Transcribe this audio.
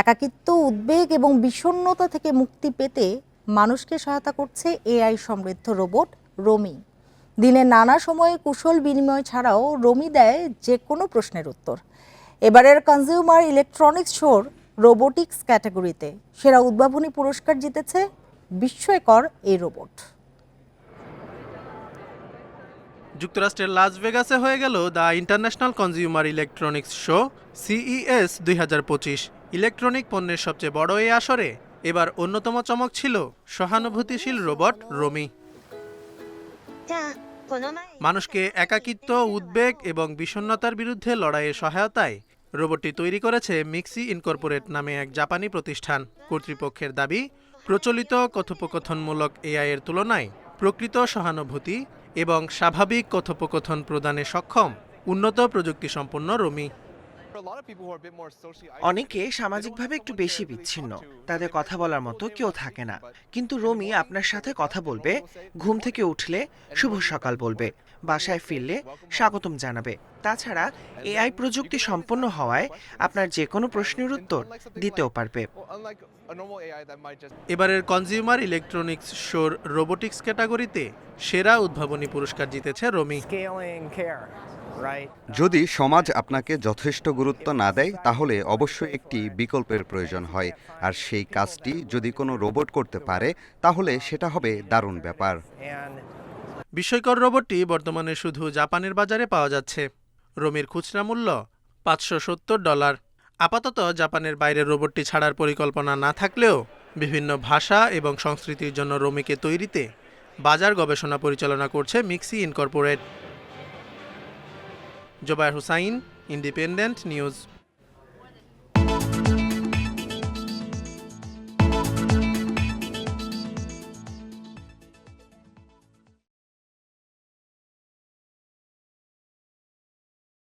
একাকিত্ব, উদ্বেগ এবং বিষণ্ণতা থেকে মুক্তি পেতে মানুষকে সহায়তা করছে এআই সমৃদ্ধ রোবট রোমি। দিনে নানা সময়ে কুশল বিনিময় ছাড়াও রোমি দেয় যে কোনো প্রশ্নের উত্তর। এবারের কনজিউমার ইলেকট্রনিক্স শোর রোবোটিক্স ক্যাটাগরিতে সেরা উদ্ভাবনী পুরস্কার জিতেছে বিস্ময়কর এই রোবট। যুক্তরাষ্ট্রের লাস ভেগাসে হয়ে গেল the international consumer electronics show CES দুই ইলেকট্রনিক পণ্যের সবচেয়ে বড় এই আসরে এবার অন্যতম চমক ছিল সহানুভূতিশীল রোবট রোমি। মানুষকে একাকিত্ব, উদ্বেগ এবং বিষণ্নতার বিরুদ্ধে লড়াইয়ে সহায়তায় রোবটটি তৈরি করেছে মিক্সি ইনকর্পোরেট নামে এক জাপানি প্রতিষ্ঠান। কর্তৃপক্ষের দাবি, প্রচলিত কথোপকথনমূলক এআই এর তুলনায় প্রকৃত সহানুভূতি এবং স্বাভাবিক কথোপকথন প্রদানে সক্ষম, উন্নত প্রযুক্তিসম্পন্ন রোমি। অনেকে সামাজিকভাবে একটু বেশি বিচ্ছিন্ন। তাদের কথা বলার মতো কেউ থাকে না। কিন্তু রোমি আপনার সাথে কথা বলবে ঘুম থেকে উঠলে শুভ সকাল বলবে বাসায় ফিরলে স্বাগতম জানাবে। তাছাড়া এআই প্রযুক্তি সম্পন্ন হওয়ায় আপনার যে কোনো প্রশ্নের উত্তর দিতেও পারবে। এবারের কনজিউমার ইলেকট্রনিক্স শোর রোবোটিক্স ক্যাটাগরিতে সেরা উদ্ভাবনী পুরস্কার জিতেছে রমি? যদি সমাজ আপনাকে যথেষ্ট গুরুত্ব না দেয়, তাহলে অবশ্যই একটি বিকল্পের প্রয়োজন হয়। আর সেই কাজটি যদি কোনো রোবট করতে পারে, তাহলে সেটা হবে দারুণ ব্যাপার। বিস্ময়কর রোবটটি বর্তমানে শুধু জাপানের বাজারে পাওয়া যাচ্ছে। রোমির খুচরা মূল্য পাঁচশো সত্তর ডলার। আপাতত জাপানের বাইরে রোবটটি ছাড়ার পরিকল্পনা না থাকলেও বিভিন্ন ভাষা এবং সংস্কৃতির জন্য রোমিকে তৈরিতে বাজার গবেষণা পরিচালনা করছে Mixi incorporate. Zobayer Hussain independent news.